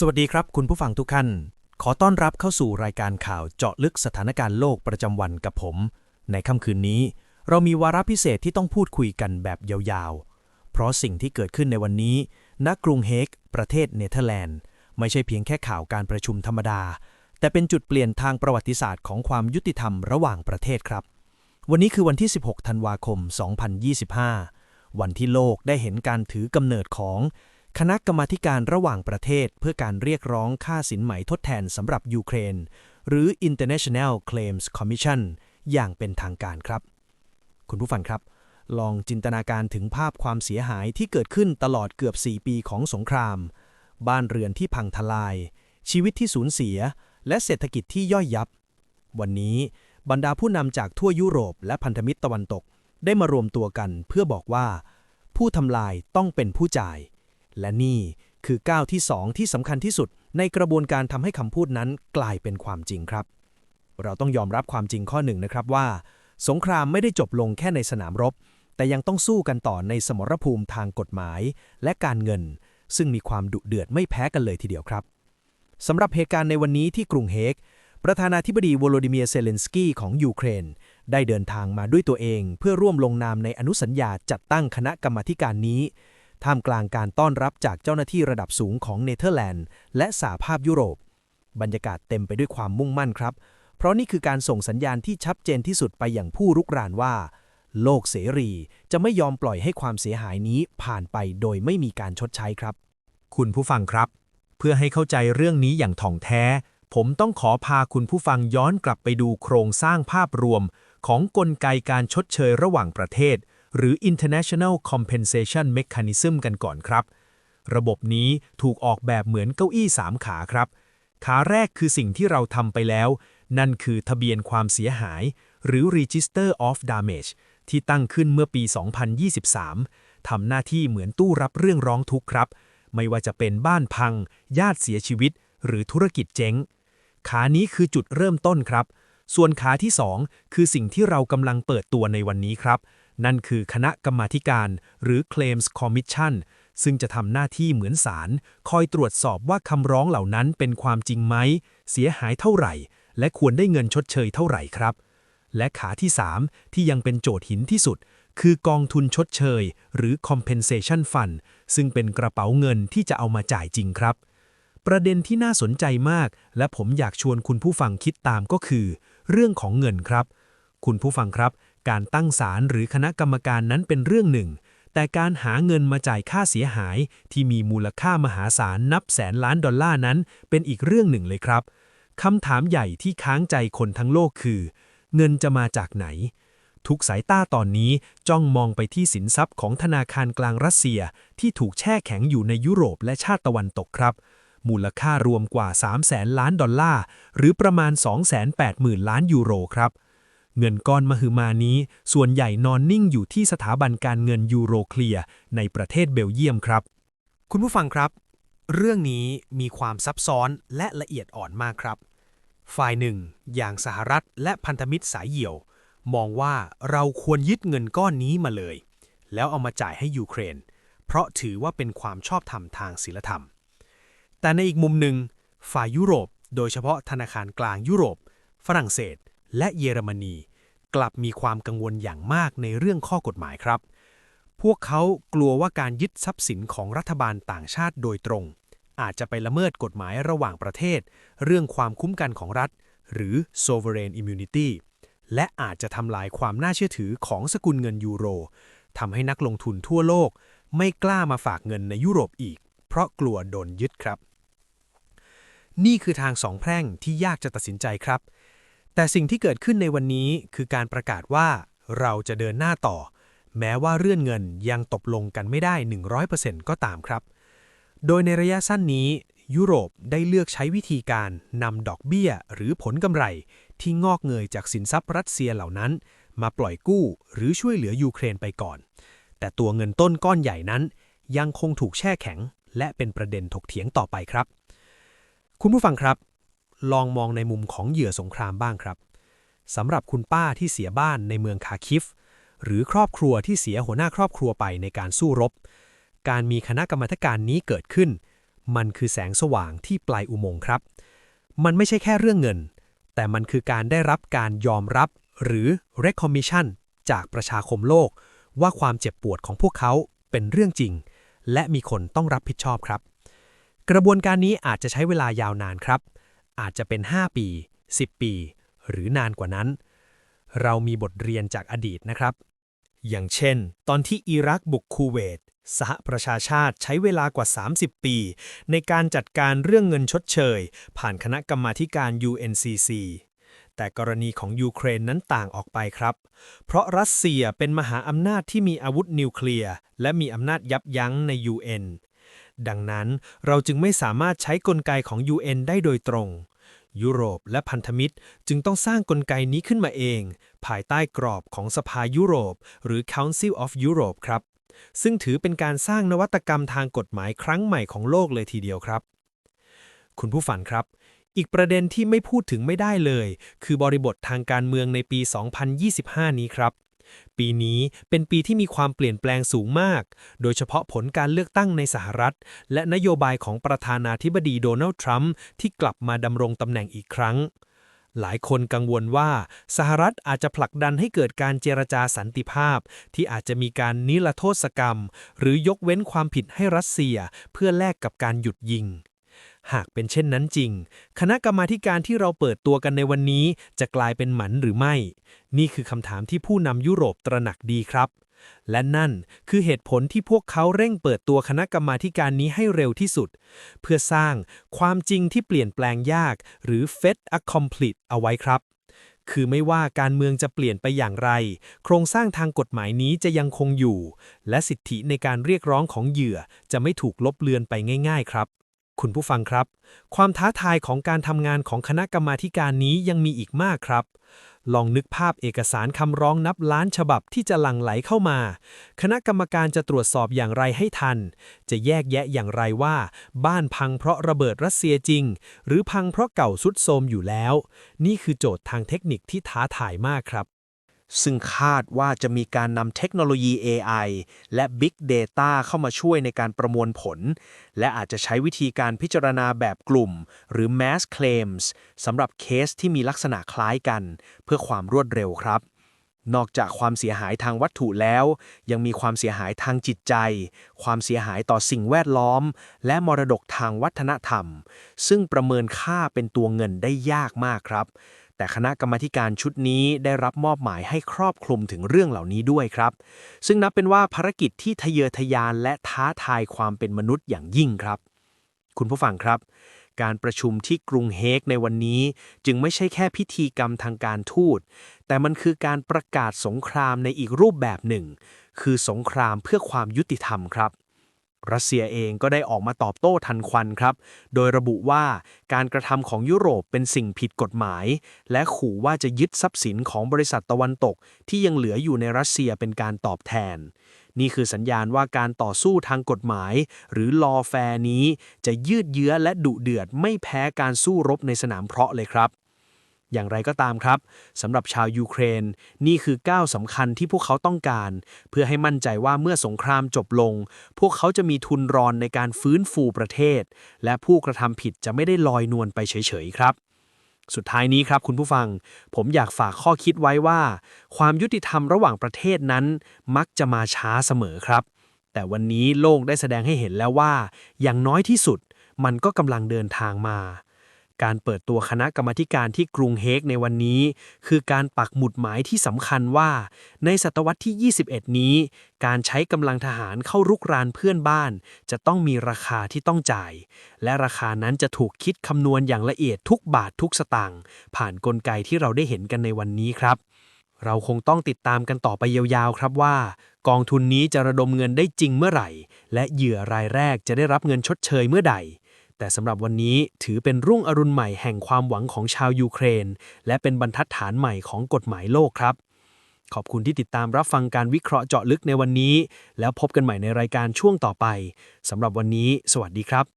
สวัสดีครับคุณผู้ฟังทุกท่าน ขอต้อนรับเข้าสู่รายการข่าวเจาะลึกสถานการณ์โลกประจำวันกับผม ในค่ำคืนนี้ เรามีวาระพิเศษที่ต้องพูดคุยกันแบบยาวๆ เพราะสิ่งที่เกิดขึ้นในวันนี้ณกรุงเฮก ประเทศเนเธอร์แลนด์ ไม่ใช่เพียงแค่ข่าวการประชุมธรรมดา แต่เป็นจุดเปลี่ยนทางประวัติศาสตร์ของความยุติธรรมระหว่างประเทศครับ วันนี้คือวันที่ 16 ธันวาคม 2025 วันที่โลกได้เห็นการถือกำเนิดของ คณะกรรมาการระหว่างประเทศ เพื่อการเรียกร้องค่าสินไหมทดแทนสำหรับยูเครน หรือ International Claims Commission อย่างเป็นทางการครับ คุณผู้ฟังครับ ลองจินตนาการถึงภาพความเสียหายที่เกิดขึ้นตลอดเกือบ 4 ปีของสงคราม บ้านเรือนที่พังทลาย ชีวิตที่สูญเสีย และเศรษฐกิจที่ย่อยยับ วันนี้บรรดาผู้นำจากทั่วยุโรป และพันธมิตรตะวันตก ได้มารวมตัวกันเพื่อบอกว่า ผู้ทำลายต้องเป็นผู้จ่าย และนี่คือก้าวที่สองที่สำคัญที่สุด ในกระบวนการทำให้คำพูดนั้นกลายเป็นความจริงครับ เราต้องยอมรับความจริงข้อหนึ่งนะครับว่า สงครามไม่ได้จบลงแค่ในสนามรบ แต่ยังต้องสู้กันต่อในสมรภูมิทางกฎหมาย และการเงิน ซึ่งมีความดุเดือดไม่แพ้กันเลยทีเดียวครับสำหรับเหตุการณ์ในวันนี้ที่กรุงเฮกประธานาธิบดีวโลดิเมียร์เซเลนสกี้ของยูเครน ได้เดินทางมาด้วยตัวเอง เพื่อร่วมลงนามในอนุสัญญาจัดตั้งคณะกรรมาการนี้ ท่ามกลางการต้อนรับจากเจ้าหน้าที่ระดับสูงของเนเธอร์แลนด์ และสหภาพยุโรป บรรยากาศเต็มไปด้วยความมุ่งมั่นครับ เพราะนี่คือการส่งสัญญาณที่ชัดเจนที่สุดไปอย่างผู้รุกรานว่า โลกเสรีจะไม่ยอมปล่อยให้ความเสียหายนี้ผ่านไปโดยไม่มีการชดใช้ครับ คุณผู้ฟังครับ เพื่อให้เข้าใจเรื่องนี้อย่างถ่องแท้ ผมต้องขอพาคุณผู้ฟังย้อนกลับไปดูโครงสร้างภาพรวม ของกลไกการชดเชยระหว่างประเทศ หรือ International Compensation Mechanism กันก่อนครับ ระบบนี้ถูกออกแบบเหมือนเก้าอี้สามขาครับ ขาแรกคือสิ่งที่เราทำไปแล้ว นั่นคือทะเบียนความเสียหาย หรือ Register of Damage ที่ตั้งขึ้นเมื่อปี 2023 ทำหน้าที่เหมือนตู้รับเรื่องร้องทุกข์ครับ ไม่ว่าจะเป็นบ้านพัง ญาติเสียชีวิต หรือธุรกิจเจ๊ง ขานี้คือจุดเริ่มต้นครับ ส่วนขาที่ 2 คือสิ่งที่เรากำลังเปิดตัวในวันนี้ครับ นั่นคือคณะกรรมาการหรือ Claims Commission ซึ่งจะทำหน้าที่เหมือนศาลคอยตรวจสอบว่าคำร้องเหล่านั้นเป็นความจริงไหม เสียหายเท่าไหร่ และควรได้เงินชดเชยเท่าไหร่ครับ และขาที่ 3 ที่ยังเป็นโจทย์หินที่สุด คือกองทุนชดเชย หรือ compensation fund ซึ่งเป็นกระเป๋าเงินที่จะเอามาจ่ายจริงครับ ประเด็นที่น่าสนใจมาก และผมอยากชวนคุณผู้ฟังคิดตามก็คือ เรื่องของเงินครับ คุณผู้ฟังครับ การตั้งศาลหรือคณะกรรมการนั้นเป็นเรื่องหนึ่ง แต่การหาเงินมาจ่ายค่าเสียหายที่มีมูลค่ามหาศาลนับแสนล้านดอลลาร์นั้น เป็นอีกเรื่องหนึ่งเลยครับคำถามใหญ่ที่ค้างใจคนทั้งโลกคือ เงินจะมาจากไหน ทุกสายตาตอนนี้จ้องมองไปที่สินทรัพย์ของธนาคารกลางรัสเซียที่ถูกแช่แข็งอยู่ในยุโรปและชาติตะวันตกครับ มูลค่ารวมกว่า3แสนล้านดอลลาร์ หรือประมาณ 280,000 ล้านยูโรครับ เงินก้อนมหึมานี้ ส่วนใหญ่นอนนิ่งอยู่ที่สถาบันการเงินยูโรเคลียร์ในประเทศเบลเยียมครับ คุณผู้ฟังครับ เรื่องนี้มีความซับซ้อนและละเอียดอ่อนมากครับ ฝ่ายหนึ่ง อย่างสหรัฐและพันธมิตรสายเหี่ยว มองว่าเราควรยึดเงินก้อนนี้มาเลย แล้วเอามาจ่ายให้ยูเครน เพราะถือว่าเป็นความชอบธรรมทางศีลธรรม แต่ในอีกมุมหนึ่ง ฝ่ายยุโรป โดยเฉพาะธนาคารกลางยุโรป ฝรั่งเศส และเยอรมนี กลับมีความกังวลอย่างมากในเรื่องข้อกฎหมายครับ พวกเขากลัวว่าการยึดทรัพย์สินของรัฐบาลต่างชาติโดยตรง อาจจะไปละเมิดกฎหมายระหว่างประเทศ เรื่องความคุ้มกันของรัฐ หรือ sovereign immunity และอาจจะทำลายความน่าเชื่อถือของสกุลเงินยูโรทำให้นักลงทุนทั่วโลก ไม่กล้ามาฝากเงินในยุโรปอีก เพราะกลัวโดนยึดครับ นี่คือทางสองแพร่งที่ยากจะตัดสินใจครับ แต่สิ่งที่เกิดขึ้นในวันนี้คือการประกาศว่าเราจะเดินหน้าต่อ แม้ว่าเรื่องเงินยังตกลงกันไม่ได้ 100%ก็ตามครับ โดยในระยะสั้นนี้ ยุโรปได้เลือกใช้วิธีการนำดอกเบี้ยหรือผลกำไร ที่งอกเงยจากสินทรัพย์รัสเซียเหล่านั้น มาปล่อยกู้หรือช่วยเหลือยูเครนไปก่อน แต่ตัวเงินต้นก้อนใหญ่นั้น ยังคงถูกแช่แข็ง และเป็นประเด็นถกเถียงต่อไปครับ คุณผู้ฟังครับ ลองมองในมุมของเหยื่อสงครามบ้างครับสำหรับคุณป้าที่เสียบ้านในเมืองคาคิฟ หรือครอบครัวที่เสียหัวหน้าครอบครัวไปในการสู้รบ การมีคณะกรรมาการนี้เกิดขึ้น มันคือแสงสว่างที่ปลายอุโมงค์ครับ มันไม่ใช่แค่เรื่องเงิน แต่มันคือการได้รับการยอมรับหรือ recognition จากประชาคมโลก ว่าความเจ็บปวดของพวกเขาเป็นเรื่องจริง และมีคนต้องรับผิดชอบครับ กระบวนการนี้อาจจะใช้เวลายาวนานครับ อาจจะเป็น 5 ปี 10 ปี หรือนานกว่านั้น เรามีบทเรียนจากอดีตนะครับ อย่างเช่น ตอนที่อิรักบุกคูเวตสหประชาชาติใช้เวลากว่า 30 ปี ในการจัดการเรื่องเงินชดเชย ผ่านคณะกรรมาธิการ UNCC แต่กรณีของยูเครนนั้นต่างออกไปครับ เพราะรัสเซียเป็นมหาอำนาจที่มีอาวุธนิวเคลียร์ และมีอำนาจยับยั้งใน UN ดังนั้นเราจึงไม่สามารถใช้กลไกของ UN ได้โดยตรง ยุโรปและพันธมิตรจึงต้องสร้างกลไกนี้ขึ้นมาเอง ภายใต้กรอบของสภายุโรป หรือ Council of Europe ครับ ซึ่งถือเป็นการสร้างนวัตกรรมทางกฎหมายครั้งใหม่ของโลกเลยทีเดียวครับ คุณผู้ฟังครับอีกประเด็นที่ไม่พูดถึงไม่ได้เลย คือบริบททางการเมืองในปี 2025 นี้ครับ ปีนี้เป็นปีที่มีความเปลี่ยนแปลงสูงมาก โดยเฉพาะผลการเลือกตั้งในสหรัฐ และนโยบายของประธานาธิบดีโดนัลด์ทรัมป์ที่กลับมาดำรงตำแหน่งอีกครั้ง หลายคนกังวลว่าสหรัฐอาจจะผลักดันให้เกิดการเจรจาสันติภาพ ที่อาจจะมีการนิรโทษกรรม หรือยกเว้นความผิดให้รัสเซีย เพื่อแลกกับการหยุดยิง หากเป็นเช่นนั้นจริง คณะกรรมาการที่เราเปิดตัวกันในวันนี้ จะกลายเป็นหมันหรือไม่ นี่คือคำถามที่ผู้นำยุโรปตระหนักดีครับ และนั่นคือเหตุผลที่พวกเขาเร่งเปิดตัวคณะกรรมาการนี้ให้เร็วที่สุด เพื่อสร้างความจริงที่เปลี่ยนแปลงยาก หรือ fait accompli เอาไว้ครับคือไม่ว่าการเมืองจะเปลี่ยนไปอย่างไร โครงสร้างทางกฎหมายนี้จะยังคงอยู่ และสิทธิในการเรียกร้องของเหยื่อจะไม่ถูกลบเลือนไปง่าย ๆ ครับ คุณผู้ฟังครับ ความท้าทายของการทำงานของคณะกรรมาการนี้ยังมีอีกมากครับ ลองนึกภาพเอกสารคำร้องนับล้านฉบับที่จะหลั่งไหลเข้ามา คณะกรรมการจะตรวจสอบอย่างไรให้ทัน จะแยกแยะอย่างไรว่า บ้านพังเพราะระเบิดรัสเซียจริง หรือพังเพราะเก่าสุดโทรมอยู่แล้ว นี่คือโจทย์ทางเทคนิคที่ท้าทายมากครับ ซึ่งคาดว่าจะมีการนำเทคโนโลยี AI และ Big Data เข้ามาช่วยในการประมวลผล และอาจจะใช้วิธีการพิจารณาแบบกลุ่ม หรือ Mass Claims สำหรับเคสที่มีลักษณะคล้ายกัน เพื่อความรวดเร็วครับ นอกจากความเสียหายทางวัตถุแล้ว ยังมีความเสียหายทางจิตใจ ความเสียหายต่อสิ่งแวดล้อม และมรดกทางวัฒนธรรม ซึ่งประเมินค่าเป็นตัวเงินได้ยากมากครับ แต่คณะกรรมาการชุดนี้ได้รับมอบหมายให้ครอบคลุมถึงเรื่องเหล่านี้ด้วยครับ ซึ่งนับเป็นว่าภารกิจที่ทะเยอทะยานและท้าทายความเป็นมนุษย์อย่างยิ่งครับ คุณผู้ฟังครับ การประชุมที่กรุงเฮกในวันนี้ จึงไม่ใช่แค่พิธีกรรมทางการทูต แต่มันคือการประกาศสงครามในอีกรูปแบบหนึ่ง คือสงครามเพื่อความยุติธรรมครับ รัสเซียเองก็ได้ออกมาตอบโต้ทันควันครับ โดยระบุว่าการกระทำของยุโรปเป็นสิ่งผิดกฎหมาย และขู่ว่าจะยึดทรัพย์สินของบริษัทตะวันตก ที่ยังเหลืออยู่ในรัสเซียเป็นการตอบแทน นี่คือสัญญาณว่าการต่อสู้ทางกฎหมาย หรือลอแฟร์นี้ จะยืดเยื้อและดุเดือดไม่แพ้การสู้รบในสนามเพราะเลยครับ อย่างไรก็ตามครับสำหรับชาวยูเครน นี่คือก้าวสำคัญที่พวกเขาต้องการ เพื่อให้มั่นใจว่าเมื่อสงครามจบลง พวกเขาจะมีทุนรอนในการฟื้นฟูประเทศ และผู้กระทำผิดจะไม่ได้ลอยนวลไปเฉยๆครับ สุดท้ายนี้ครับคุณผู้ฟัง ผมอยากฝากข้อคิดไว้ว่า ความยุติธรรมระหว่างประเทศนั้น มักจะมาช้าเสมอครับ แต่วันนี้โลกได้แสดงให้เห็นแล้วว่า อย่างน้อยที่สุด มันก็กำลังเดินทางมา การเปิดตัวคณะกรรมการที่กรุงเฮกในวันนี้ คือการปักหมุดหมายที่สำคัญว่า ในศตวรรษที่ 21 นี้ การใช้กำลังทหารเข้ารุกรานเพื่อนบ้าน จะต้องมีราคาที่ต้องจ่าย และราคานั้นจะถูกคิดคำนวณอย่างละเอียดทุกบาททุกสตางค์ผ่านกลไกที่เราได้เห็นกันในวันนี้ครับ เราคงต้องติดตามกันต่อไปยาวๆครับว่า กองทุนนี้จะระดมเงินได้จริงเมื่อไหร่ และเหยื่อรายแรกจะได้รับเงินชดเชยเมื่อใด แต่สำหรับวันนี้ถือเป็นรุ่งอรุณใหม่แห่งความหวังของชาวยูเครน และเป็นบรรทัดฐานใหม่ของกฎหมายโลกครับ ขอบคุณที่ติดตามรับฟังการวิเคราะห์เจาะลึกในวันนี้ แล้วพบกันใหม่ในรายการช่วงต่อไปสำหรับวันนี้ สวัสดีครับ